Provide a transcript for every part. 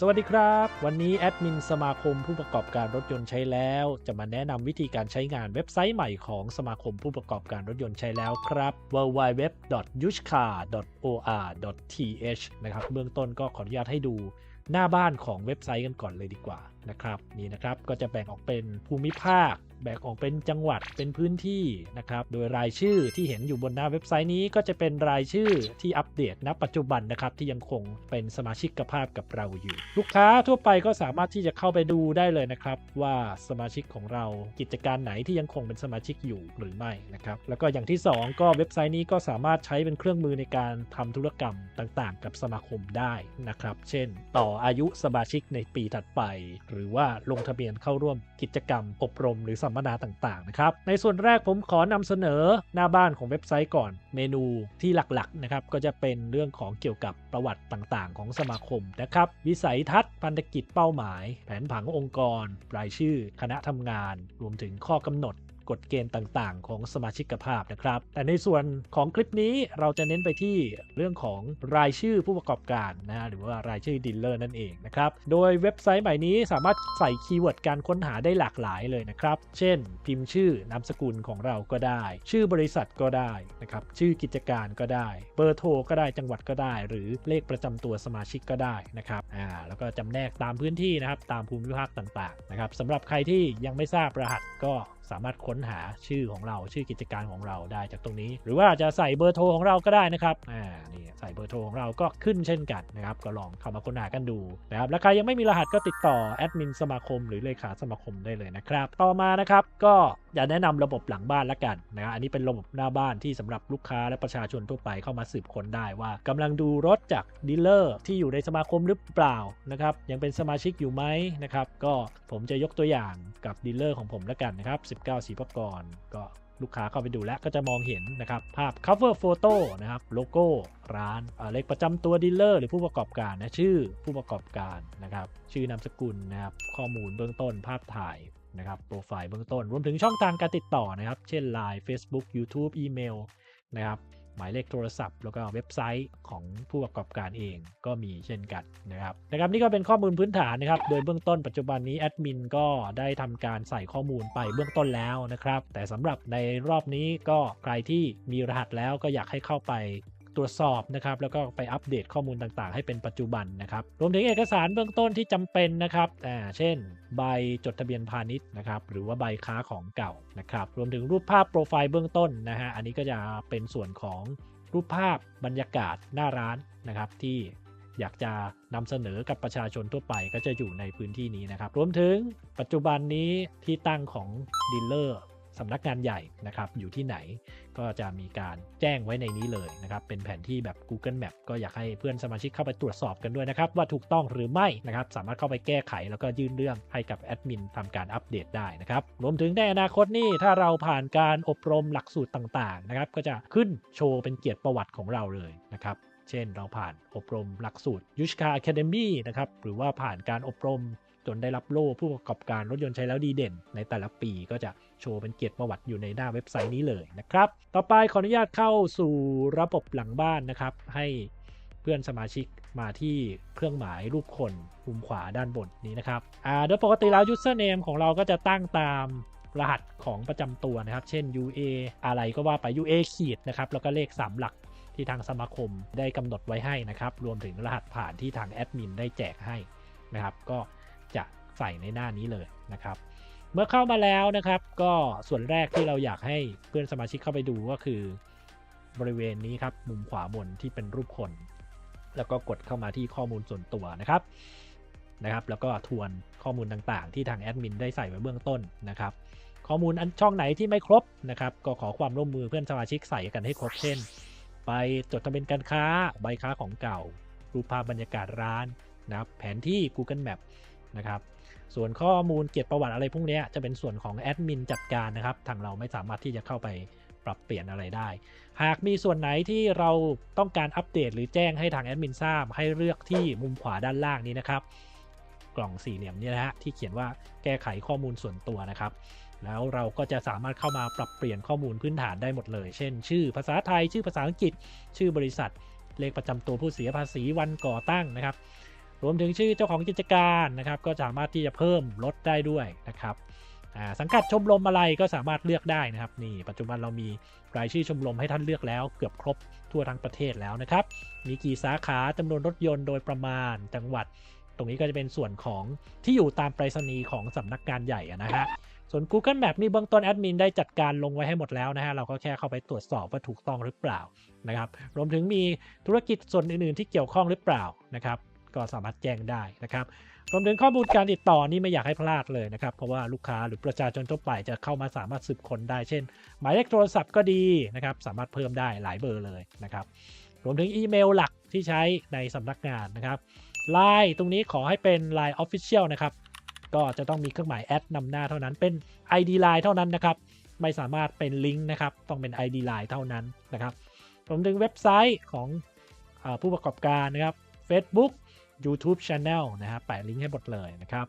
สวัสดีครับ วันนี้แอดมินสมาคมผู้ประกอบการรถยนต์ใช้แล้ว จะมาแนะนำวิธีการใช้งานเว็บไซต์ใหม่ของสมาคมผู้ประกอบการรถยนต์ใช้แล้วครับ www.yushcar.or.th นะครับเบื้องต้นก็ขออนุญาตให้ดูหน้าบ้านของเว็บไซต์กันก่อนเลยดีกว่า นะครับนี่นะครับก็จะแบ่งออกเป็นภูมิภาค แบ่งออกเป็นจังหวัดเป็นพื้นที่นะครับโดยรายชื่อที่เห็นอยู่บนหน้าเว็บไซต์นี้ก็จะเป็นรายชื่อที่อัปเดตณปัจจุบันนะครับที่ยังคงเป็นสมาชิกภาพกับเราอยู่ ลูกค้าทั่วไปก็สามารถที่จะเข้าไปดูได้เลยนะครับว่าสมาชิกของเรากิจการไหนที่ยังคงเป็นสมาชิกอยู่หรือไม่นะครับแล้วก็อย่างที่ 2 ก็เว็บไซต์นี้ก็สามารถใช้เป็นเครื่องมือในการทำธุรกรรมต่างๆ กับสมาคมได้นะครับเช่น ต่ออายุสมาชิกในปีถัดไปหรืรือว่าลงทะเบียนเข้าร่วมกิจกรรม อบรมหรือสัมมนาต่างๆนะครับในส่วนแรกผมขอนำเสนอหน้าบ้านของเว็บไซต์ก่อนเมนูที่หลักๆนะครับก็จะเป็นเรื่องของเกี่ยวกับประวัติต่างๆ ของสมาคมนะครับวิสัยทัศน์พันธกิจเป้าหมาย แผนผังองค์กร รายชื่อ คณะทำงาน รวมถึงข้อกำหนด กฎเกณฑ์ต่างๆ ของสมาชิกภาพนะครับ แต่ในส่วนของคลิปนี้เราจะเน้นไปที่เรื่องของรายชื่อผู้ประกอบการนะหรือว่ารายชื่อดีลเลอร์นั่นเองนะครับโดยเว็บไซต์ใหม่นี้สามารถใส่คีย์เวิร์ดการค้นหาได้หลากหลายเลยนะครับ เช่น พิมพ์ชื่อนามสกุลของเราก็ได้ ชื่อบริษัทก็ได้นะครับชื่อกิจการก็ได้เบอร์โทรก็ได้จังหวัดก็ได้ หรือเลขประจำตัวสมาชิกก็ได้นะครับอ่าแล้วก็จำแนกตามพื้นที่นะครับตามภูมิภาคต่างๆนะครับสำหรับใครที่ยังไม่ทราบรหัสก็สามารถค้นหาชื่อของเราชื่อกิจการของเราได้จากตรงนี้ หรือว่าจะใส่เบอร์โทรของเราก็ได้นะครับอ่านี่ใส่เบอร์โทรของเราก็ขึ้นเช่นกันนะครับก็ลองเข้ามาค้นหากันดูนะครับแล้วใครยังไม่มีรหัสก็ติดต่อแอดมินสมาคมหรือเลขาสมาคมได้เลยนะครับ ต่อมานะครับก็อยากแนะนำระบบหลังบ้านละกันนะครับอันนี้เป็นระบบหน้าบ้านที่สำหรับลูกค้าและประชาชนทั่วไปเข้ามาสืบค้นได้ว่ากำลังดูรถจากดีลเลอร์ที่อยู่ในสมาคมหรือเปล่านะครับยังเป็นสมาชิกอยู่ไหมนะครับก็ผมจะยกตัวอย่างกับดีลเลอร์ของผมละกันนะครับ19สีพก่อนก็ลูกค้าเข้าไปดูแล้วก็จะมองเห็นนะครับ ภาพ cover photo นะครับ โลโก้ร้านเลขประจำตัวดีลเลอร์หรือผู้ประกอบการนะชื่อผู้ประกอบการนะครับ ชื่อนามสกุลนะครับ ข้อมูลเบื้องต้นภาพถ่ายนะครับโปรไฟล์เบื้องต้น รวมถึงช่องทางการติดต่อนะครับ เช่น Line Facebook YouTube อีเมลนะครับ หมายเลขโทรศัพท์ แล้วก็เว็บไซต์ของผู้ประกอบการเองก็มีเช่นกันนะครับนะครับนี่ก็เป็นข้อมูลพื้นฐานนะครับโดยเบื้องต้นปัจจุบันนี้แอดมินก็ได้ทำการใส่ข้อมูลไปเบื้องต้นแล้วนะครับแต่สำหรับในรอบนี้ก็ใครที่มีรหัสแล้วก็อยากให้เข้าไป ตรวจสอบนะครับแล้วก็ไปอัปเดตข้อมูลต่างๆ ให้เป็นปัจจุบันนะครับรวมถึงเอกสารเบื้องต้นที่จำเป็นนะครับอ่าเช่น ใบจดทะเบียนพาณิชย์นะครับหรือว่าใบค้าของเก่านะครับรวมถึงรูปภาพโปรไฟล์เบื้องต้นนะฮะอันนี้ก็จะเป็นส่วนของรูปภาพบรรยากาศหน้าร้านนะครับที่อยากจะนำเสนอกับประชาชนทั่วไปก็จะอยู่ในพื้นที่นี้นะครับ รวมถึงปัจจุบันนี้ที่ตั้งของดีลเลอร์ สำนักงานใหญ่นะครับอยู่ที่ไหนก็จะมีการแจ้งไว้ในนี้เลยนะครับเป็นแผนที่แบบ Google Map ก็อยากให้เพื่อนสมาชิกเข้าไปตรวจสอบกันด้วยนะครับว่าถูกต้องหรือไม่นะครับสามารถเข้าไปแก้ไขแล้วก็ยื่นเรื่องให้กับแอดมินทำการอัปเดตได้นะครับรวมถึงในอนาคตนี่ถ้าเราผ่านการอบรมหลักสูตรต่างๆนะครับก็จะขึ้นโชว์เป็นเกียรติประวัติของเราเลยนะครับเช่น เราผ่านอบรมหลักสูตรยุชคา Academy นะครับหรือว่าผ่านการอบรม จนได้รับโล่ผู้ประกอบการรถยนต์ใช้แล้วดีเด่น ในแต่ละปีก็จะโชว์เป็นเกียรติประวัติอยู่ในหน้าเว็บไซต์นี้เลยนะครับ ต่อไปขออนุญาตเข้าสู่ระบบหลังบ้านนะครับ ให้เพื่อนสมาชิกมาที่เครื่องหมายรูปคนมุมขวาด้านบนนี้นะครับอ่าโดยปกติแล้ว username ของเราก็จะตั้งตามรหัสของประจำตัวนะครับ เช่น UA อะไรก็ว่าไป UA ขีดนะครับ แล้วก็เลข 3 หลักที่ทางสมาคมได้กำหนดไว้ให้นะครับ รวมถึงรหัสผ่านที่ทางแอดมินได้แจกให้นะครับ ก็ จะใส่ในหน้านี้เลยนะครับ เมื่อเข้ามาแล้วนะครับก็ส่วนแรกที่เราอยากให้เพื่อนสมาชิกเข้าไปดูก็คือบริเวณนี้ครับมุมขวาบนที่เป็นรูปคน แล้วก็กดเข้ามาที่ข้อมูลส่วนตัวนะครับนะครับ แล้วก็ทวนข้อมูลต่างๆ ที่ทางแอดมินได้ใส่ไว้เบื้องต้นนะครับ ข้อมูลอันช่องไหนที่ไม่ครบนะครับ ก็ขอความร่วมมือเพื่อนสมาชิกใส่กันให้ครบเช่น ไปจดทะเบียนการค้าใบค้าของเก่า รูปภาพบรรยากาศร้านนะครับแผนที่ Google Map นะครับ ส่วนข้อมูลเกียร์ประวัติอะไรพวกนี้จะเป็นส่วนของแอดมินจัดการนะครับ ทางเราไม่สามารถที่จะเข้าไปปรับเปลี่ยนอะไรได้ หากมีส่วนไหนที่เราต้องการอัปเดตหรือแจ้งให้ทางแอดมินทราบ ให้เลือกที่มุมขวาด้านล่างนี้นะครับ กล่องสี่เหลี่ยมนี้นะฮะที่เขียนว่าแก้ไขข้อมูลส่วนตัวนะครับแล้วเราก็จะสามารถเข้ามาปรับเปลี่ยนข้อมูลพื้นฐานได้หมดเลย เช่น ชื่อภาษาไทย ชื่อภาษาอังกฤษ ชื่อบริษัท เลขประจำตัวผู้เสียภาษีวันก่อตั้งนะครับ รวมถึงชื่อเจ้าของกิจการนะครับก็สามารถที่จะเพิ่มลดได้ด้วยนะครับสังกัดชมรมอะไรก็สามารถเลือกได้นะครับนี่ปัจจุบันเรามีรายชื่อชมรมให้ท่านเลือกแล้ว เกือบครบทั่วทั้งประเทศแล้วนะครับ มีกี่สาขาจำนวนรถยนต์โดยประมาณจังหวัด ตรงนี้ก็จะเป็นส่วนของที่อยู่ตามไปรษณีย์ของสำนักงานใหญ่นะฮะส่วน Google Map นี่เบื้องต้นแอดมินได้จัดการลงไว้ให้หมดแล้วนะฮะเราก็แค่เข้าไปตรวจสอบว่าถูกต้องหรือเปล่านะครับ รวมถึงมีธุรกิจส่วนอื่นๆที่เกี่ยวข้องหรือเปล่านะครับ ก็สามารถแจ้งได้นะครับรวมถึงข้อมูลการติดต่อนี่ไม่อยากให้พลาดเลยนะครับ เพราะว่าลูกค้าหรือประชาชนทั่วไปจะเข้ามาสามารถสืบค้นได้ เช่น หมายเลขโทรศัพท์ก็ดีนะครับ สามารถเพิ่มได้หลายเบอร์เลยนะครับ รวมถึงอีเมลหลักที่ใช้ในสำนักงานนะครับ Line ตรงนี้ขอให้เป็น Line Official นะครับ ก็จะต้องมีเครื่องหมายแอดนำหน้าเท่านั้น เป็น ID Line เท่านั้นนะครับ ไม่สามารถเป็นลิงก์นะครับ ต้องเป็น ID Line เท่านั้นนะครับรวมถึงเว็บไซต์ของอผู้ประกอบการนะครับ Facebook YouTube Channel นะครับแปะลิงก์ให้หมดเลยนะครับ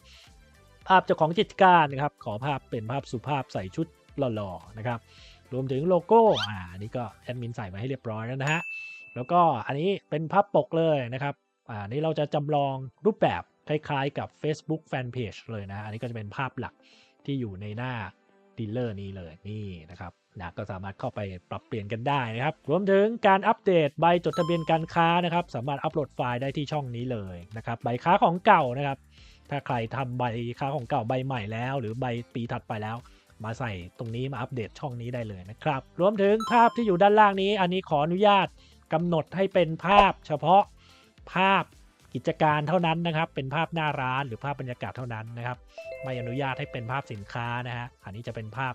ภาพเจ้าของกิจการนะครับ ขอภาพเป็นภาพสุภาพใส่ชุดหล่อๆนะครับ รวมถึงโลโก้อ่าอันนี้ก็แอดมินใส่มาให้เรียบร้อยแล้วนะฮะแล้วก็อันนี้เป็นภาพปกเลยนะครับอ่านี่เราจะจำลองรูปแบบคล้ายๆกับ Facebook Fanpage เลยนะ อันนี้ก็จะเป็นภาพหลักที่อยู่ในหน้า ดีลเลอร์นี้เลยนี่นะครับนะก็สามารถเข้าไปปรับเปลี่ยนกันได้นะครับ รวมถึงการอัปเดตใบจดทะเบียนการค้านะครับ สามารถอัปโหลดไฟล์ได้ที่ช่องนี้เลยนะครับ ใบค้าของเก่านะครับ ถ้าใครทำใบค้าของเก่าใบใหม่แล้ว หรือใบปีถัดไปแล้ว มาใส่ตรงนี้มาอัปเดตช่องนี้ได้เลยนะครับ รวมถึงภาพที่อยู่ด้านล่างนี้ อันนี้ขออนุญาตกำหนดให้เป็นภาพเฉพาะภาพ กิจการเท่านั้นนะครับ เป็นภาพหน้าร้านหรือภาพบรรยากาศเท่านั้นนะครับ ไม่อนุญาตให้เป็นภาพสินค้านะฮะอันนี้จะเป็นภาพ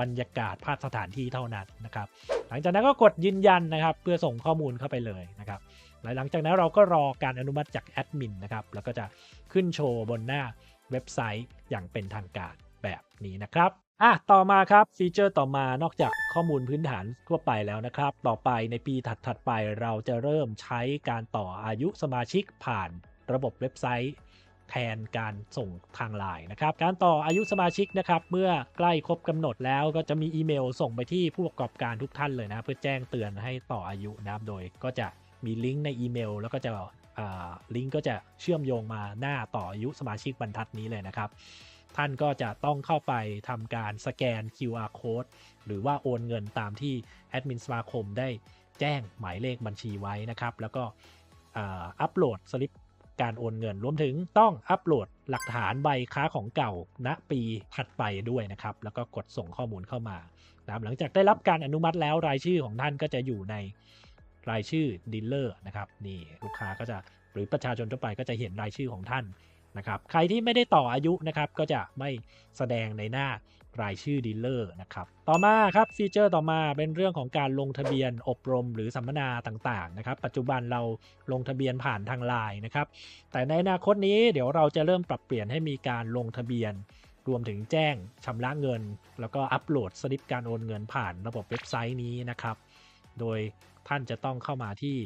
บรรยากาศภาพสถานที่เท่านั้นนะครับ หลังจากนั้นก็กดยืนยันนะครับ เพื่อส่งข้อมูลเข้าไปเลยนะครับและหลังจากนั้นเราก็รอการอนุมัติจากแอดมินนะครับ แล้วก็จะขึ้นโชว์บนหน้าเว็บไซต์อย่างเป็นทางการแบบนี้นะครับ อะต่อมาครับฟีเจอร์ต่อมานอกจากข้อมูลพื้นฐานทั่วไปแล้วนะครับ ต่อไปในปีถัดๆไปเราจะเริ่มใช้การต่ออายุสมาชิกผ่านระบบเว็บไซต์แทนการส่งทางไลน์นะครับ การต่ออายุสมาชิกนะครับ เมื่อใกล้ครบกำหนดแล้วก็จะมีอีเมลส่งไปที่ผู้ประกอบการทุกท่านเลยนะ เพื่อแจ้งเตือนให้ต่ออายุนะโดยก็จะมีลิงก์ในอีเมล แล้วก็จะลิงก์ก็จะเชื่อมโยงมาหน้าต่ออายุสมาชิกบรรทัดนี้เลยนะครับ ท่านก็จะต้องเข้าไปทำการสแกน QR code หรือว่าโอนเงินตามที่แอดมินสมาคมได้แจ้งหมายเลขบัญชีไว้นะครับ แล้วก็อัปโหลดสลิปการโอนเงินรวมถึงต้องอัปโหลดหลักฐานใบค้าของเก่าณปีถัดไปด้วยนะครับ แล้วก็กดส่งข้อมูลเข้ามานะหลังจากได้รับการอนุมัติแล้วรายชื่อของท่านก็จะอยู่ในรายชื่อดีลเลอร์นะครับนี่ลูกค้าก็จะหรือประชาชนทั่วไปก็จะเห็นรายชื่อของท่าน นะครับ ใครที่ไม่ได้ต่ออายุนะครับก็จะไม่แสดงในหน้ารายชื่อดีลเลอร์นะครับ ต่อมาครับฟีเจอร์ต่อมาเป็นเรื่องของการลงทะเบียนอบรมหรือสัมมนาต่างๆนะครับ ปัจจุบันเราลงทะเบียนผ่านทางไลน์นะครับ แต่ในอนาคตนี้เดี๋ยวเราจะเริ่มปรับเปลี่ยนให้มีการลงทะเบียน รวมถึงแจ้งชำระเงิน แล้วก็อัปโหลดสลิปการโอนเงินผ่านระบบเว็บไซต์นี้นะครับ โดยท่านจะต้องเข้ามาที่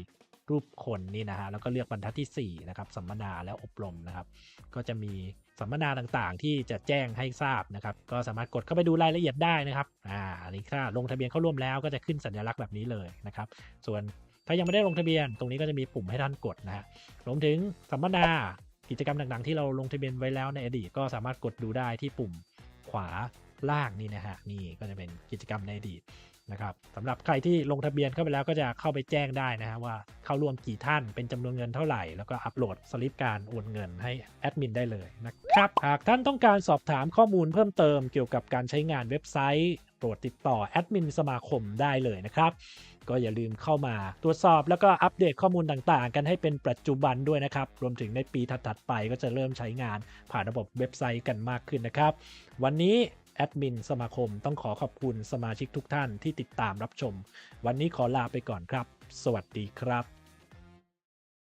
รูปคนนี่นะฮะแล้วก็เลือกบรรทัดที่4นะครับสัมมนาแล้วอบรมนะครับ ก็จะมีสัมมนาต่างๆ ที่จะแจ้งให้ทราบนะครับ ก็สามารถกดเข้าไปดูรายละเอียดได้นะครับอ่าอันนี้ถ้าลงทะเบียนเข้าร่วมแล้วก็จะขึ้นสัญลักษณ์แบบนี้เลยนะครับ ส่วนถ้ายังไม่ได้ลงทะเบียนตรงนี้ก็จะมีปุ่มให้ท่านกดนะฮะรวมถึงสัมมนากิจกรรมต่างๆ ที่เราลงทะเบียนไว้แล้วในอดีตก็สามารถกดดูได้ที่ปุ่มขวาล่างนี่นะฮะนี่ก็จะเป็นกิจกรรมในอดีต นะครับสำหรับใครที่ลงทะเบียนเข้าไปแล้วก็จะเข้าไปแจ้งได้นะฮะว่าเข้าร่วมกี่ท่านเป็นจำนวนเงินเท่าไหร่ แล้วก็อัปโหลดสลิปการโอนเงินให้แอดมินได้เลยนะครับหากท่านต้องการสอบถามข้อมูลเพิ่มเติมเกี่ยวกับการใช้งานเว็บไซต์โปรดติดต่อแอดมินสมาคมได้เลยนะครับก็อย่าลืมเข้ามาตรวจสอบแล้วก็อัปเดตข้อมูลต่างๆ กันให้เป็นปัจจุบันด้วยนะครับ รวมถึงในปีถัดๆไปก็จะเริ่มใช้งานผ่านระบบเว็บไซต์กันมากขึ้นนะครับ วันนี้ แอดมินสมาคมต้องขอขอบคุณสมาชิกทุกท่านที่ติดตามรับชม วันนี้ขอลาไปก่อนครับ สวัสดีครับ